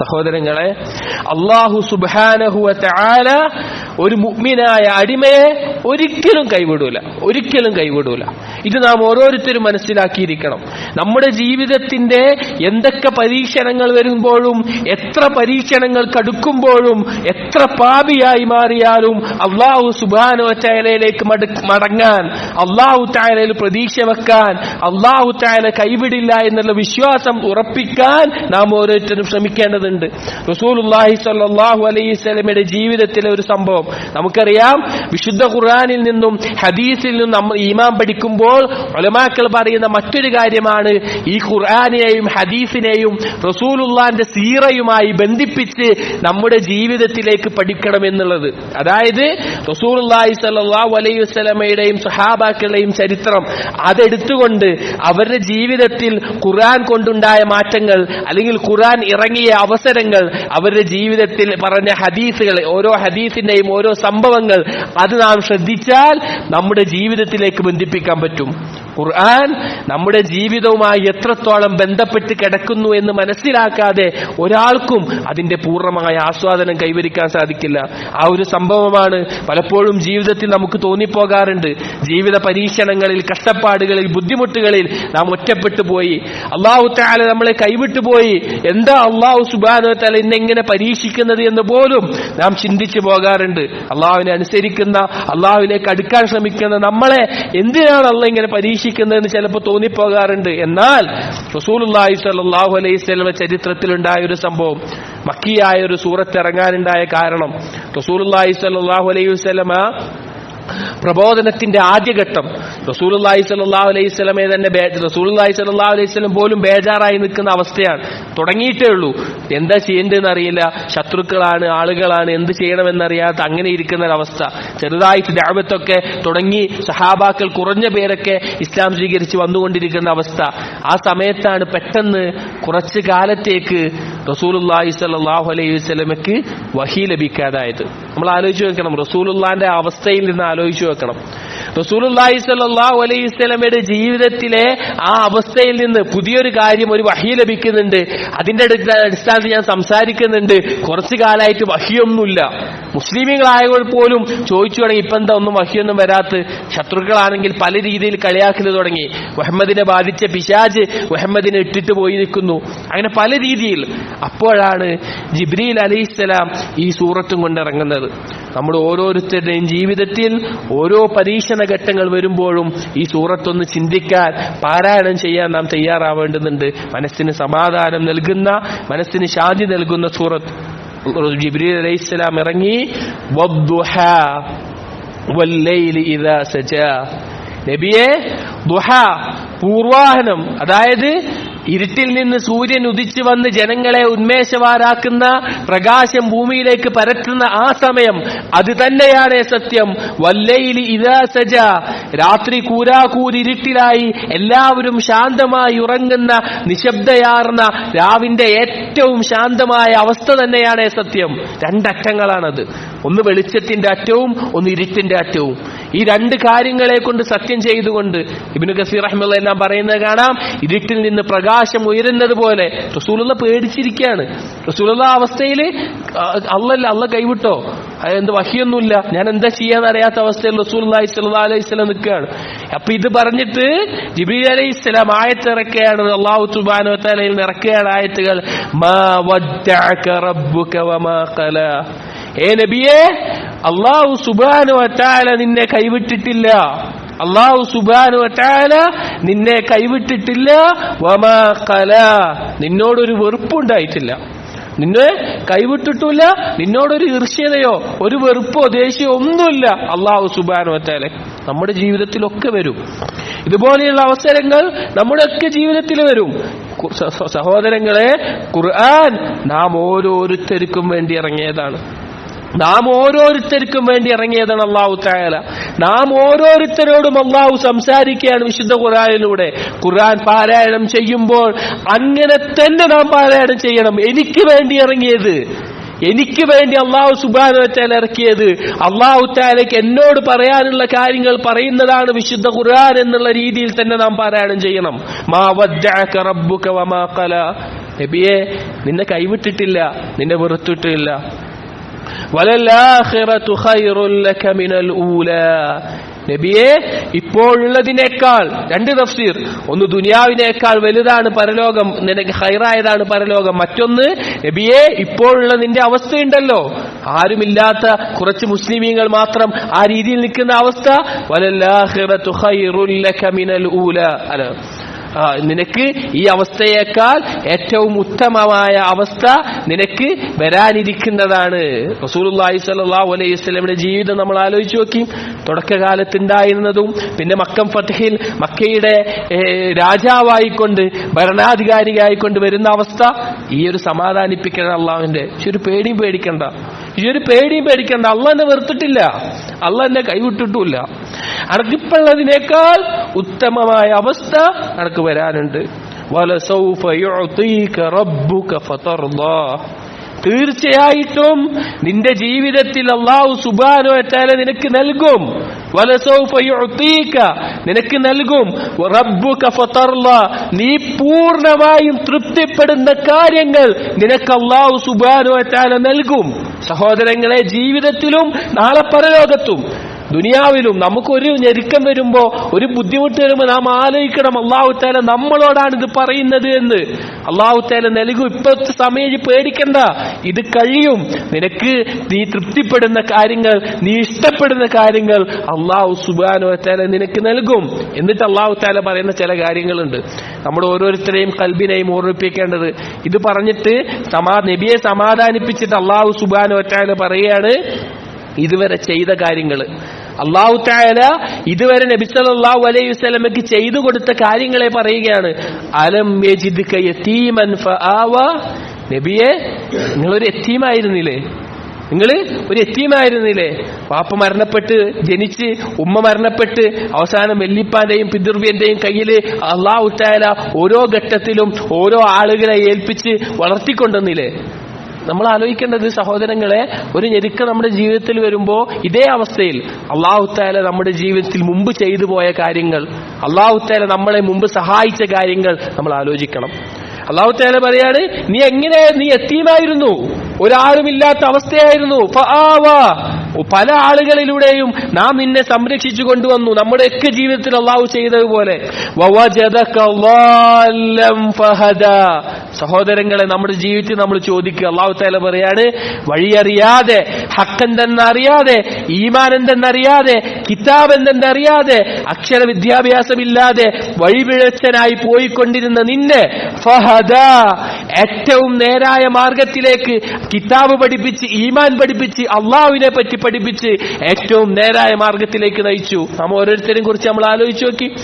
സഹോദരങ്ങളെ അള്ളാഹു സുബാനഹുവ താല ഒരു മുഗ്മിനായ അടിമയെ ഒരിക്കലും കൈവിടൂല ഒരിക്കലും കൈവിടൂല. ഇത് നാം ഓരോരുത്തരും മനസ്സിലാക്കിയിരിക്കണം. നമ്മുടെ ജീവിതത്തിന്റെ എന്തൊക്കെ പരീക്ഷണങ്ങൾ വരുമ്പോഴും എത്ര പരീക്ഷണങ്ങൾ കടുക്കുമ്പോഴും എത്ര പാപിയായി മാറിയാലും അള്ളാഹു സുബാനോ ചായലയിലേക്ക് മടങ്ങാൻ അള്ളാഹു ചായലയിൽ പ്രതീക്ഷ വെക്കാൻ അള്ളാഹു ചായല കൈവിടില്ല എന്നുള്ള വിശ്വാസം ഉറപ്പിക്കാൻ നാം ഓരോരുത്തരും ശ്രമിക്കേണ്ടതുണ്ട്. റസൂലുല്ലാഹി സ്വല്ലല്ലാഹു അലൈഹി സ്വലമയുടെ ജീവിതത്തിലെ ഒരു സംഭവം. നമുക്കറിയാം വിശുദ്ധ ഖുർആാനിൽ നിന്നും ഹദീസിൽ നിന്നും നമ്മൾ ഈമാൻ പഠിക്കുമ്പോൾ ഒലമാക്കൾ പറയുന്ന മറ്റൊരു കാര്യമാണ് ഈ ഖുർആാനെയും ഹദീസിനെയും റസൂലുള്ളാന്റെ സീറയുമായി ബന്ധിപ്പിച്ച് നമ്മുടെ ജീവിതത്തിലേക്ക് പഠിക്കണം എന്നുള്ളത്. അതായത് റസൂലുള്ളാഹി സ്വല്ലല്ലാഹു അലൈഹി വസ്ലമയുടെയും സഹാബാക്കളുടെയും ചരിത്രം അതെടുത്തുകൊണ്ട് അവരുടെ ജീവിതത്തിൽ ഖുർആൻ കൊണ്ടുണ്ടായ മാറ്റങ്ങൾ അല്ലെങ്കിൽ ഖുർആൻ ഇറങ്ങിയ അവസരങ്ങൾ അവരുടെ ജീവിതത്തിൽ പറഞ്ഞ ഹദീസുകൾ ഓരോ ഹദീസിന്റെയും ഓരോ സംഭവങ്ങൾ അത് നാം ശ്രദ്ധിച്ചാൽ നമ്മുടെ ജീവിതത്തിലേക്ക് ബന്ധിപ്പിക്കാൻ പറ്റും. muito ഖുർആൻ നമ്മുടെ ജീവിതവുമായി എത്രത്തോളം ബന്ധപ്പെട്ട് കിടക്കുന്നു എന്ന് മനസ്സിലാക്കാതെ ഒരാൾക്കും അതിന്റെ പൂർണമായ ആസ്വാദനം കൈവരിക്കാൻ സാധിക്കില്ല. ആ ഒരു സംഭവമാണ് പലപ്പോഴും ജീവിതത്തിൽ നമുക്ക് തോന്നിപ്പോകാറുണ്ട്. ജീവിത പരീക്ഷണങ്ങളിൽ കഷ്ടപ്പാടുകളിൽ ബുദ്ധിമുട്ടുകളിൽ നാം ഒറ്റപ്പെട്ടു പോയി. അള്ളാഹു താല നമ്മളെ കൈവിട്ടു പോയി. എന്താ അള്ളാഹു സുബാന എന്നെങ്ങനെ ഇന്നെങ്ങനെ പരീക്ഷിക്കുന്നത് എന്ന് പോലും നാം ചിന്തിച്ചു പോകാറുണ്ട്. അള്ളാഹുവിനെ അനുസരിക്കുന്ന അള്ളാഹുവിലേക്ക് അടുക്കാൻ ശ്രമിക്കുന്ന നമ്മളെ എന്തിനാണ് അള്ള ഇങ്ങനെ പരീക്ഷിക്കുന്നതെന്ന് ചിലപ്പോൾ തോന്നിപ്പോകാറുണ്ട്. എന്നാൽ റസൂലുള്ളാഹി സ്വല്ലല്ലാഹു അലൈഹി സ്വലമ ചരിത്രത്തിലുണ്ടായ ഒരു സംഭവം മക്കിയായ ഒരു സൂറത്ത് ഇറങ്ങാനുണ്ടായ കാരണം റസൂലുള്ളാഹി സ്വല്ലല്ലാഹു അലൈഹി വസല്ലമ പ്രബോധനത്തിന്റെ ആദ്യഘട്ടം റസൂലുള്ളാഹി സ്വല്ലല്ലാഹു അലൈഹി സ്വലമെ തന്നെ റസൂലി സ്വല്ലല്ലാഹു അലൈഹി സ്വലം പോലും ബേജാറായി നിൽക്കുന്ന അവസ്ഥയാണ്. തുടങ്ങിയിട്ടേ ഉള്ളൂ. എന്താ ചെയ്യേണ്ടതെന്ന് അറിയില്ല. ശത്രുക്കളാണ് ആളുകളാണ് എന്ത് ചെയ്യണമെന്നറിയാത്ത അങ്ങനെ ഇരിക്കുന്ന ഒരവസ്ഥ. ചെറുതായിട്ട് ദാവത്തൊക്കെ തുടങ്ങി സഹാബാക്കൾ കുറഞ്ഞ പേരൊക്കെ ഇസ്ലാം സ്വീകരിച്ച് വന്നുകൊണ്ടിരിക്കുന്ന അവസ്ഥ. ആ സമയത്താണ് പെട്ടെന്ന് കുറച്ചു കാലത്തേക്ക് റസൂലുള്ളാഹി സല്ലാഹു അലൈഹി വസ്ലമക്ക് വഹി ലഭിക്കാതായത്. നമ്മൾ ആലോചിച്ച് വെക്കണം റസൂലുല്ലാന്റെ അവസ്ഥയിൽ നിന്ന് ആലോചിച്ച് വെക്കണം റസൂലുല്ലാഹി സല്ലാഹു അലൈഹി വസല്ലമയുടെ ജീവിതത്തിലെ ആ അവസ്ഥയിൽ നിന്ന് പുതിയൊരു കാര്യം ഒരു വഹി ലഭിക്കുന്നുണ്ട്. അതിന്റെ അടി- അടിസ്ഥാനത്തിൽ ഞാൻ സംസാരിക്കുന്നുണ്ട്. കുറച്ചു കാലമായിട്ട് വഹിയൊന്നുമില്ല. മുസ്ലിമുകളായവർ പോലും ചോദിച്ചു തുടങ്ങി ഇപ്പൊ എന്താ ഒന്നും വഹിയൊന്നും വരാത്ത ശത്രുക്കളാണെങ്കിൽ പല രീതിയിൽ കളിയാക്കൽ തുടങ്ങി. മുഹമ്മദിനെ ബാധിച്ച പിശാജ് മുഹമ്മദിനെ ഇട്ടിട്ട് പോയി നിൽക്കുന്നു. അങ്ങനെ പല രീതിയിൽ. അപ്പോഴാണ് ജിബ്രീൽ അലൈഹിസ്സലാം ഈ സൂറത്തും കൊണ്ടിറങ്ങുന്നത്. നമ്മൾ ഓരോരുത്തരുടെയും ജീവിതത്തിൽ ഓരോ പരീക്ഷണ ഘട്ടങ്ങൾ വരുമ്പോഴും ഈ സൂറത്തൊന്ന് ചിന്തിക്കാൻ പാരായണം ചെയ്യാൻ നാം തയ്യാറാവേണ്ടതുണ്ട്. മനസ്സിന് സമാധാനം നൽകുന്ന മനസ്സിന് ശാന്തി നൽകുന്ന സൂറത്ത്. ജിബ്രീൽ അലൈഹിസ്സലാം ഇറങ്ങി നബിയെ ദുഹ പൂർവാഹനം. അതായത് ഇരുട്ടിൽ നിന്ന് സൂര്യൻ ഉദിച്ചു വന്ന് ജനങ്ങളെ ഉന്മേഷവാരാക്കുന്ന പ്രകാശം ഭൂമിയിലേക്ക് പരത്തുന്ന ആ സമയം അത് തന്നെയാണ് സത്യം. വല്ലയിൽ ഇതാ സജ. രാത്രി കൂരാകൂരിരുട്ടിലായി എല്ലാവരും ശാന്തമായി ഉറങ്ങുന്ന നിശബ്ദയാർന്ന രാവിന്റെ ഏറ്റവും ശാന്തമായ അവസ്ഥ തന്നെയാണ് സത്യം. രണ്ടറ്റങ്ങളാണത്. ഒന്ന് വെളിച്ചത്തിന്റെ അറ്റവും ഒന്ന് ഇരുട്ടിന്റെ അറ്റവും. ഈ രണ്ട് കാര്യങ്ങളെ കൊണ്ട് സത്യം ചെയ്തുകൊണ്ട് ഇബിനു ഗസീർ അഹമ്മദ് എല്ലാം പറയുന്നത് കാണാം. ഇരുട്ടിൽ നിന്ന് പ്രകാശം ഉയരുന്നത് പോലെ. റസൂലുള്ള പേടിച്ചിരിക്കുകയാണ്. റസൂലുള്ള അവസ്ഥയിൽ അല്ലല്ല അല്ല കൈവിട്ടോ? എന്ത് വഹിയൊന്നുമില്ല. ഞാൻ എന്താ ചെയ്യാന്ന് അറിയാത്ത അവസ്ഥയിൽ റസൂൽ അലൈഹി സ്വലം നിൽക്കുകയാണ്. അപ്പൊ ഇത് പറഞ്ഞിട്ട് ജിബി അലൈഹി സ്വലാം ആയത്തിറക്കുകയാണ്. അള്ളാഹു സുബാനോ ഇറക്കുകയാണ് ആയത്തുകൾ. ഏ നബിയെ അള്ളാഹു സുബാനോ വറ്റാല നിന്നെ കൈവിട്ടിട്ടില്ല. അള്ളാഹു സുബാനു വറ്റാല നിന്നെ കൈവിട്ടിട്ടില്ല. വമാ കല നിന്നോടൊരു വെറുപ്പുണ്ടായിട്ടില്ല. നിന്നെ കൈവിട്ടിട്ടില്ല. നിന്നോടൊരു ഈർഷ്യതയോ ഒരു വെറുപ്പോ ദേഷ്യമോ ഒന്നുമില്ല അള്ളാഹു സുബാനു വറ്റാലെ നമ്മുടെ ജീവിതത്തിലൊക്കെ വരും. ഇതുപോലെയുള്ള അവസരങ്ങൾ നമ്മുടെയൊക്കെ ജീവിതത്തിൽ വരും. സഹോദരങ്ങളെ ഖുർആൻ നാം ഓരോരുത്തർക്കും വേണ്ടി ഇറങ്ങിയതാണ്. നാം ഓരോരുത്തർക്കും വേണ്ടി ഇറങ്ങിയതാണ് അള്ളാഹു തായാല നാം ഓരോരുത്തരോടും അള്ളാഹു സംസാരിക്കുകയാണ് വിശുദ്ധ ഖുറാനിലൂടെ ഖുർആൻ പാരായണം ചെയ്യുമ്പോൾ അങ്ങനെ തന്നെ നാം പാരായണം ചെയ്യണം. എനിക്ക് വേണ്ടി ഇറങ്ങിയത്. എനിക്ക് വേണ്ടി അള്ളാഹു സുബാന വെച്ചാൽ ഇറക്കിയത്. അള്ളാഹു താലയ്ക്ക് എന്നോട് പറയാനുള്ള കാര്യങ്ങൾ പറയുന്നതാണ് വിശുദ്ധ ഖുർആൻ എന്നുള്ള രീതിയിൽ തന്നെ നാം പാരായണം ചെയ്യണം. മാ റബ്ബുക വമാ നിന്നെ കൈവിട്ടിട്ടില്ല. നിന്നെ വെറുത്തിട്ടില്ല. വലല്ലാഖിറതു ഖൈറുൽ ലക മിനൽ ഊലാ. നബിയെ ഇപ്പോഴുള്ളതിനേക്കാൾ രണ്ട് തഫ്സീർ. ഒന്ന് ദുനിയാവിനേക്കാൾ വലുതാണ് പരലോകം നിനക്ക് ഹൈറായതാണ് പരലോകം. മറ്റൊന്ന് നബിയെ ഇപ്പോഴുള്ള നിന്റെ അവസ്ഥയുണ്ടല്ലോ. ആരുമില്ലാത്ത കുറച്ച് മുസ്ലിമീങ്ങൾ മാത്രം ആ രീതിയിൽ നിൽക്കുന്ന അവസ്ഥ. വലല്ലാഹിറത്തു ഖൈറുൽ ലക മിനൽ ഊല. അല്ല നിനക്ക് ഈ അവസ്ഥയേക്കാൾ ഏറ്റവും ഉത്തമമായ അവസ്ഥ നിനക്ക് വരാനിരിക്കുന്നതാണ്. റസൂലുള്ളാഹി സ്വല്ലല്ലാഹു അലൈഹി സ്വലമിന്റെ ജീവിതം നമ്മൾ ആലോചിച്ച് നോക്കി തുടക്കകാലത്തുണ്ടായിരുന്നതും പിന്നെ മക്കം ഫത്തഹിൽ മക്കയുടെ രാജാവായിക്കൊണ്ട് ഭരണാധികാരിയായിക്കൊണ്ട് വരുന്ന അവസ്ഥ ഈ ഒരു സമാധാനിപ്പിക്കണം അള്ളാഹുവിന്റെ ഈ ഒരു പേടിയും പേടിക്കണ്ട. ഈ ഒരു പേടിയും പേടിക്കണ്ട. അള്ള എന്നെ വെറുത്തിട്ടില്ല. അള്ള എന്നെ കൈവിട്ടിട്ടുമില്ല. അനക്കിപ്പുള്ളതിനേക്കാൾ ഉത്തമമായ അവസ്ഥ അനക്ക് വരാനുണ്ട്. വലസൗഫ റബ്ബുക ഫതർദാ. തീർച്ചയായിട്ടും നിന്റെ ജീവിതത്തിൽ അള്ളാഹു സുബാനോ എത്താല നിനക്ക് നൽകും. നിനക്ക് നൽകും. നീ പൂർണമായും തൃപ്തിപ്പെടുന്ന കാര്യങ്ങൾ നിനക്ക് അള്ളാഹു സുബാനോ എത്താല നൽകും. സഹോദരങ്ങളെ ജീവിതത്തിലും നാളെ പരലോകത്തും ദുനിയാവിലും നമുക്കൊരു ഞെരുക്കം വരുമ്പോ ഒരു ബുദ്ധിമുട്ട് വരുമ്പോ നാം ആലോചിക്കണം അള്ളാഹു താല നമ്മളോടാണ് ഇത് പറയുന്നത് എന്ന്. അള്ളാഹു താല നൽകും. ഇപ്പോഴത്തെ സമയം പേടിക്കണ്ട. ഇത് കഴിയും. നിനക്ക് നീ തൃപ്തിപ്പെടുന്ന കാര്യങ്ങൾ നീ ഇഷ്ടപ്പെടുന്ന കാര്യങ്ങൾ അള്ളാഹു സുബാനോ താല നിനക്ക് നൽകും. എന്നിട്ട് അള്ളാഹു താല പറയുന്ന ചില കാര്യങ്ങളുണ്ട്. നമ്മൾ ഓരോരുത്തരെയും കൽബിനെയും ഓർമ്മിപ്പിക്കേണ്ടത്. ഇത് പറഞ്ഞിട്ട് സമാ നബിയെ സമാധാനിപ്പിച്ചിട്ട് അള്ളാഹു സുബാനോ താല പറയുകയാണ് ഇതുവരെ ചെയ്ത കാര്യങ്ങൾ അള്ളാഹു തായാല ഇതുവരെ നബിസലാഹു അലൈഹി വസ്ലമക്ക് ചെയ്തു കൊടുത്ത കാര്യങ്ങളെ പറയുകയാണ്. അലം നബിയെ നിങ്ങളൊരു എത്തീമായിരുന്നില്ലേ നിങ്ങൾ ഒരു എത്തീമായിരുന്നില്ലേ പാപ്പ മരണപ്പെട്ട് ജനിച്ച് ഉമ്മ മരണപ്പെട്ട് അവസാനം വെല്ലിപ്പാന്റെയും പിതൃവ്യന്റെയും കയ്യിൽ തായാല ഓരോ ഘട്ടത്തിലും ഓരോ ആളുകളെ ഏൽപ്പിച്ച് വളർത്തിക്കൊണ്ടെന്നില്ലേ നമ്മൾ ആലോചിക്കേണ്ടത് സഹോദരങ്ങളെ ഒരു ഞെരുക്ക നമ്മുടെ ജീവിതത്തിൽ വരുമ്പോൾ ഇതേ അവസ്ഥയിൽ അള്ളാഹുത്താല നമ്മുടെ ജീവിതത്തിൽ മുമ്പ് ചെയ്തു പോയ കാര്യങ്ങൾ അള്ളാഹുത്താല നമ്മളെ മുമ്പ് സഹായിച്ച കാര്യങ്ങൾ നമ്മൾ ആലോചിക്കണം. അള്ളാഹുത്താല പറയാണ് നീ എങ്ങനെ നീ എത്തിയുമായിരുന്നു ഒരാളുമില്ലാത്ത അവസ്ഥയായിരുന്നു. പല ആളുകളിലൂടെയും നാം നിന്നെ സംരക്ഷിച്ചു കൊണ്ടുവന്നു നമ്മുടെയൊക്കെ ജീവിതത്തിൽ അള്ളാഹു ചെയ്തതുപോലെ. സഹോദരങ്ങളെ നമ്മുടെ ജീവിതത്തിൽ നമ്മൾ ചോദിക്കുക അള്ളാഹു താല പറയാണ് വഴിയറിയാതെ ഹക്കെന്തെന്നറിയാതെ ഈമാൻ എന്തെന്നറിയാതെ കിതാബ് എന്തെന്നറിയാതെ അക്ഷര വിദ്യാഭ്യാസമില്ലാതെ വഴിപിഴച്ചനായി പോയിക്കൊണ്ടിരുന്ന നിന്നെ ഫഹദ ഏറ്റവും നേരായ മാർഗത്തിലേക്ക് കിതാബ് പഠിപ്പിച്ച് ഈമാൻ പഠിപ്പിച്ച് അള്ളാഹുവിനെ പറ്റി പഠിപ്പിച്ച് ഏറ്റവും നേരായ മാർഗത്തിലേക്ക് നയിച്ചു. നാം ഓരോരുത്തരെയും കുറിച്ച് നമ്മൾ ആലോചിച്ചു നോക്കി.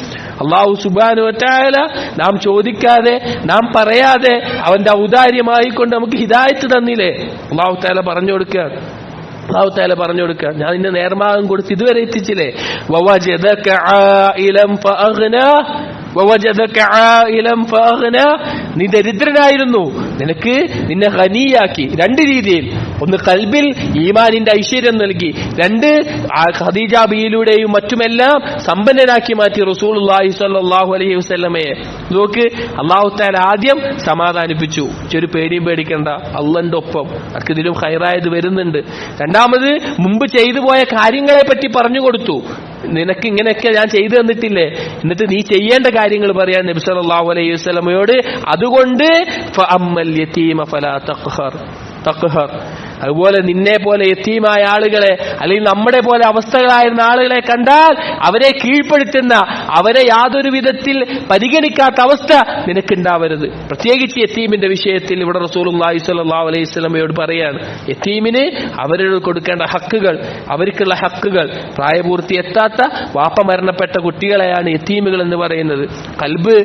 അള്ളാഹു സുബാനു ഒറ്റായാല നാം ചോദിക്കാതെ നാം പറയാതെ അവന്റെ ഔദാര്യമായിക്കൊണ്ട് നമുക്ക് ഹിദായത്ത് തന്നില്ലേ? അള്ളാഹു താല പറഞ്ഞു കൊടുക്കുകയാണ്. അള്ളാഹു താല പറഞ്ഞു കൊടുക്കുക. ഞാൻ നിന്നെ നേർമാകം കൊടുത്ത് ഇതുവരെ എത്തിച്ചില്ലേ? നീ ദരിദ്രനായിരുന്നു. നിനക്ക് നിന്നെ ഹനിയാക്കി രണ്ട് രീതിയിൽ. ഒന്ന് കൽബിൽ ഈമാനിന്റെ ഐശ്വര്യം നൽകി. രണ്ട് ഖദീജ ബിയിലൂടെയും മറ്റുമെല്ലാം സമ്പന്നനാക്കി മാറ്റി റസൂലുള്ളാഹി സ്വല്ലല്ലാഹു അലൈഹി വസ്ലമയെ നോക്ക് അള്ളാഹു താൽ ആദ്യം സമാധാനിപ്പിച്ചു. ചെറു പേടിയും പേടിക്കണ്ട. അള്ളന്റെ ഒപ്പം. അവർക്ക് ഇതിലും ഹൈറായത് വരുന്നുണ്ട്. രണ്ടാമത് മുമ്പ് ചെയ്തു പോയ കാര്യങ്ങളെ പറ്റി പറഞ്ഞു കൊടുത്തു. നിനക്ക് ഇങ്ങനെയൊക്കെ ഞാൻ ചെയ്തു തന്നിട്ടില്ലേ? എന്നിട്ട് നീ ചെയ്യേണ്ട കാര്യങ്ങൾ പറയാൻ നബി സല്ലല്ലാഹു അലൈഹി വസല്ലമയോട് അതുകൊണ്ട് ഫഅമ്മൽ യതീമ ഫലാ അതുപോലെ നിന്നെ പോലെ എത്തിയുമായ ആളുകളെ അല്ലെങ്കിൽ നമ്മുടെ പോലെ അവസ്ഥകളായിരുന്ന ആളുകളെ കണ്ടാൽ അവരെ കീഴ്പ്പെടുത്തുന്ന അവരെ യാതൊരു വിധത്തിൽ പരിഗണിക്കാത്ത അവസ്ഥ നിനക്കുണ്ടാവരുത്. പ്രത്യേകിച്ച് എത്തീമിന്റെ വിഷയത്തിൽ ഇവിടെ റസൂലുള്ളാഹി സ്വല്ലല്ലാഹു അലൈഹി സ്വലമയോട് പറയാണ് എത്തീമിന് അവരോട് കൊടുക്കേണ്ട ഹക്കുകൾ അവർക്കുള്ള ഹക്കുകൾ പ്രായപൂർത്തി എത്താത്ത വാപ്പ മരണപ്പെട്ട കുട്ടികളെയാണ് എത്തീമുകൾ എന്ന് പറയുന്നത്. കൽബ്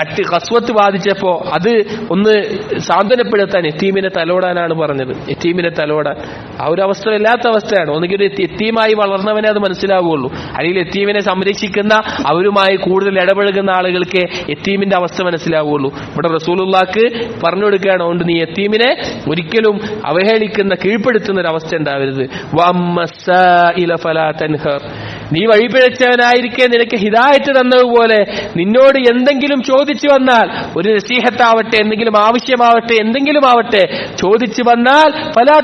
കട്ടി കസ്വത്ത് ബാധിച്ചപ്പോ അത് ഒന്ന് സാന്ത്വനപ്പെടുത്താൻ എത്തീമിനെ തലോടാനാണ് പറഞ്ഞത്. എത്തീമിനെ തലോടാൻ. ആ ഒരു അവസ്ഥ ഇല്ലാത്ത അവസ്ഥയാണ്. ഒന്നുകിൽ എത്തീമായി വളർന്നവനെ അത് മനസ്സിലാവുകയുള്ളൂ. അല്ലെങ്കിൽ എത്തീമിനെ സംരക്ഷിക്കുന്ന അവരുമായി കൂടുതൽ ഇടപഴകുന്ന ആളുകൾക്ക് എത്തീമിന്റെ അവസ്ഥ മനസ്സിലാവുകയുള്ളൂ. ഇവിടെ റസൂലുള്ളാക്ക് പറഞ്ഞു കൊടുക്കുകയാണ്. അതുകൊണ്ട് നീ എത്തീമിനെ ഒരിക്കലും അവഹേളിക്കുന്ന കീഴ്പ്പെടുത്തുന്ന ഒരു അവസ്ഥ ഉണ്ടാവരുത്. നീ വഴിപിഴച്ചവനായിരിക്കെ നിനക്ക് ഹിതായിട്ട് തന്നതുപോലെ നിന്നോട് എന്തെങ്കിലും ചോദിച്ചു വന്നാൽ ഒരു നസീഹത്താവട്ടെ എന്തെങ്കിലും ആവശ്യമാവട്ടെ എന്തെങ്കിലും ആവട്ടെ ചോദിച്ചു വന്നാൽ ഫലാ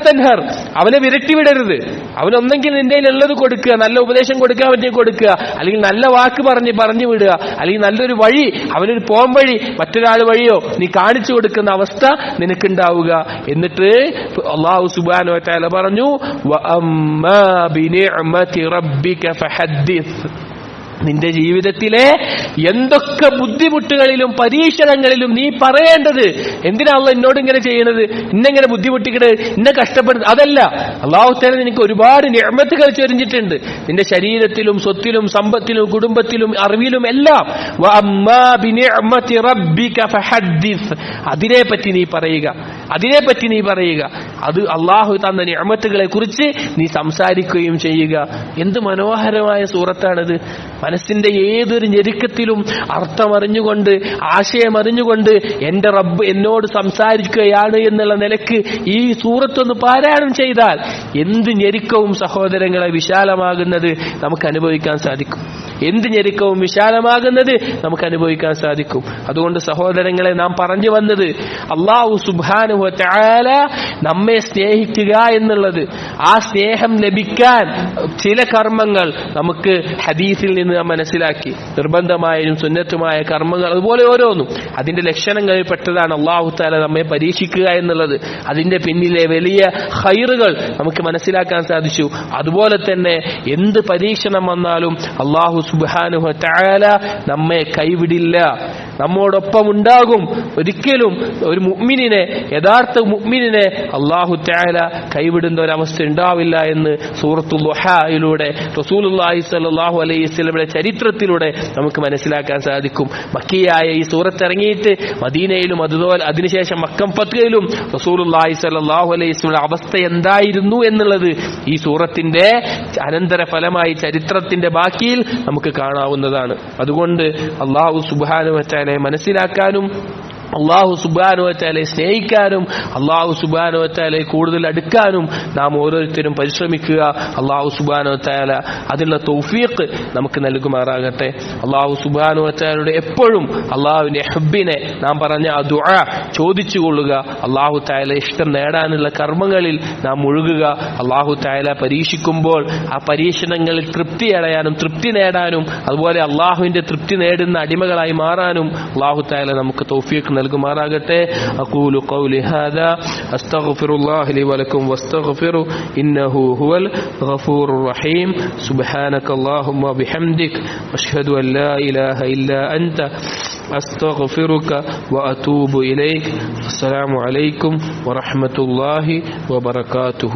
അവനെ വിരട്ടിവിടരുത് അവനൊന്നെങ്കിൽ നിന്റെ ഉള്ളത് കൊടുക്കുക നല്ല ഉപദേശം കൊടുക്കാൻ പറ്റിയ കൊടുക്കുക അല്ലെങ്കിൽ നല്ല വാക്ക് പറഞ്ഞ് പറഞ്ഞു വിടുക അല്ലെങ്കിൽ നല്ലൊരു വഴി അവനൊരു പോം വഴി മറ്റൊരാൾ വഴിയോ നീ കാണിച്ചു കൊടുക്കുന്ന അവസ്ഥ നിനക്കുണ്ടാവുക. എന്നിട്ട് അള്ളാഹു സുബാനോ പറഞ്ഞു "വഅമ്മാ ബിനിഅ്മതി റബ്ബിക ഫഹദ്ദിസ്." നിന്റെ ജീവിതത്തിലെ എന്തൊക്കെ ബുദ്ധിമുട്ടുകളിലും പരീക്ഷണങ്ങളിലും നീ പറയേണ്ടത്? എന്തിനാണല്ലോ എന്നോട് ഇങ്ങനെ ചെയ്യണത്? ഇന്നെങ്ങനെ ബുദ്ധിമുട്ടിക്കണത് ഇന്നെ കഷ്ടപ്പെടുന്നത്? അതല്ല. അള്ളാഹുത്തേനെ നിനക്ക് ഒരുപാട് നിർമ്മത്തുകൾ ചൊരിഞ്ഞിട്ടുണ്ട്. നിന്റെ ശരീരത്തിലും സ്വത്തിലും സമ്പത്തിലും കുടുംബത്തിലും അറിവിലും എല്ലാം. വഅമ്മാ പറ്റി നീ പറയുക. അതിനെ പറ്റി നീ പറയുക. അത് അള്ളാഹു തന്ന നിഅമത്തുകളെ കുറിച്ച് നീ സംസാരിക്കുകയും ചെയ്യുക. എന്ത് മനോഹരമായ സൂറത്താണിത്. മനസ്സിന്റെ ഏതൊരു ഞെരുക്കത്തിലും അർത്ഥമറിഞ്ഞുകൊണ്ട് ആശയമറിഞ്ഞുകൊണ്ട് എന്റെ റബ്ബ് എന്നോട് സംസാരിക്കുകയാണ് എന്നുള്ള നിലയ്ക്ക് ഈ സൂറത്തൊന്ന് പാരായണം ചെയ്താൽ എന്ത് ഞെരുക്കവും സഹോദരങ്ങളെ വിശാലമാകുന്നത് നമുക്ക് അനുഭവിക്കാൻ സാധിക്കും. എന്ത് ഞെരുക്കവും വിശാലമാകുന്നത് നമുക്ക് അനുഭവിക്കാൻ സാധിക്കും. അതുകൊണ്ട് സഹോദരങ്ങളെ നാം പറഞ്ഞു വന്നത് അള്ളാഹു സുബാനുഹ ചാല നമ്മെ സ്നേഹിക്കുക എന്നുള്ളത്. ആ സ്നേഹം ലഭിക്കാൻ ചില കർമ്മങ്ങൾ നമുക്ക് ഹദീസിൽ നിന്ന് നാം മനസ്സിലാക്കി. നിർബന്ധമായും സുന്നത്തുമായ കർമ്മങ്ങൾ അതുപോലെ ഓരോന്നും. അതിന്റെ ലക്ഷണങ്ങളിൽ പെട്ടതാണ് അള്ളാഹു താല നമ്മെ പരീക്ഷിക്കുക എന്നുള്ളത്. അതിന്റെ പിന്നിലെ വലിയ ഹൈറുകൾ നമുക്ക് മനസ്സിലാക്കാൻ സാധിച്ചു. അതുപോലെ തന്നെ എന്ത് പരീക്ഷണം വന്നാലും അള്ളാഹു സുബാനുഹ ചായാല നമ്മെ കൈവിടില്ല. നമ്മോടൊപ്പം ഉണ്ടാകും ഒരിക്കലും ഒരു മുഗ്മിനെ യഥാർത്ഥ മുഗ്മിനെ അള്ളാഹു ചായാല കൈവിടുന്ന ഒരവസ്ഥ ഉണ്ടാവില്ല എന്ന് സൂറത്തു ലുഹായിലൂടെ റസൂലുള്ളാഹി സ്വല്ലല്ലാഹു അലൈഹി വസല്ലമയുടെ ചരിത്രത്തിലൂടെ നമുക്ക് മനസ്സിലാക്കാൻ സാധിക്കും. മക്കിയായ ഈ സൂറത്ത് ഇറങ്ങിയിട്ട് മദീനയിലും അതുപോലെ അതിനുശേഷം മക്കം ഫത്വയിലും റസൂലുള്ളാഹി സ്വല്ലല്ലാഹു അലൈഹി വസല്ലമയുടെ അവസ്ഥ എന്തായിരുന്നു എന്നുള്ളത് ഈ സൂറത്തിന്റെ അനന്തര ഫലമായി ചരിത്രത്തിന്റെ ബാക്കിയിൽ നമുക്ക് കാണാവുന്നതാണ്. അതുകൊണ്ട് അള്ളാഹു സുബാനുവറ്റാനെ മനസ്സിലാക്കാനും അള്ളാഹു സുബാനുവറ്റാലെ സ്നേഹിക്കാനും അള്ളാഹു സുബാനുവറ്റാലെ കൂടുതൽ അടുക്കാനും നാം ഓരോരുത്തരും പരിശ്രമിക്കുക. അള്ളാഹു സുബാനുവറ്റാല അതിനുള്ള തൗഫീഖ് നമുക്ക് നൽകുമാറാകട്ടെ. അള്ളാഹു സുബാനുവറ്റാലയുടെ എപ്പോഴും അള്ളാഹുവിന്റെ ഹബ്ബിനെ നാം പറഞ്ഞ ആ ചോദിച്ചു കൊള്ളുക. അള്ളാഹു തായാല ഇഷ്ടം നേടാനുള്ള കർമ്മങ്ങളിൽ നാം മുഴുകുക. അള്ളാഹു തായാല പരീക്ഷിക്കുമ്പോൾ ആ പരീക്ഷണങ്ങളിൽ തൃപ്തി അടയാനും തൃപ്തി നേടാനും അതുപോലെ അള്ളാഹുവിന്റെ തൃപ്തി നേടുന്ന അടിമകളായി മാറാനും അള്ളാഹു തായാല നമുക്ക് തൗഫീഖ് നൽകുമാറാകട്ടെ അഖൂലു ഖൗലി ഹാദാ അസ്തഗ്ഫിറുല്ലാഹി ലി വലക്കും വസ്തഗ്ഫിറു ഇന്നഹു ഹുവൽ ഗഫൂറുർ റഹീം സുബ്ഹാനക അല്ലാഹുമ്മ ബിഹംദിക് അഷ്ഹദു അൻ ലാ ഇലാഹ ഇല്ലാ അൻത أستغفرك وأتوب إليك السلام عليكم ورحمة الله وبركاته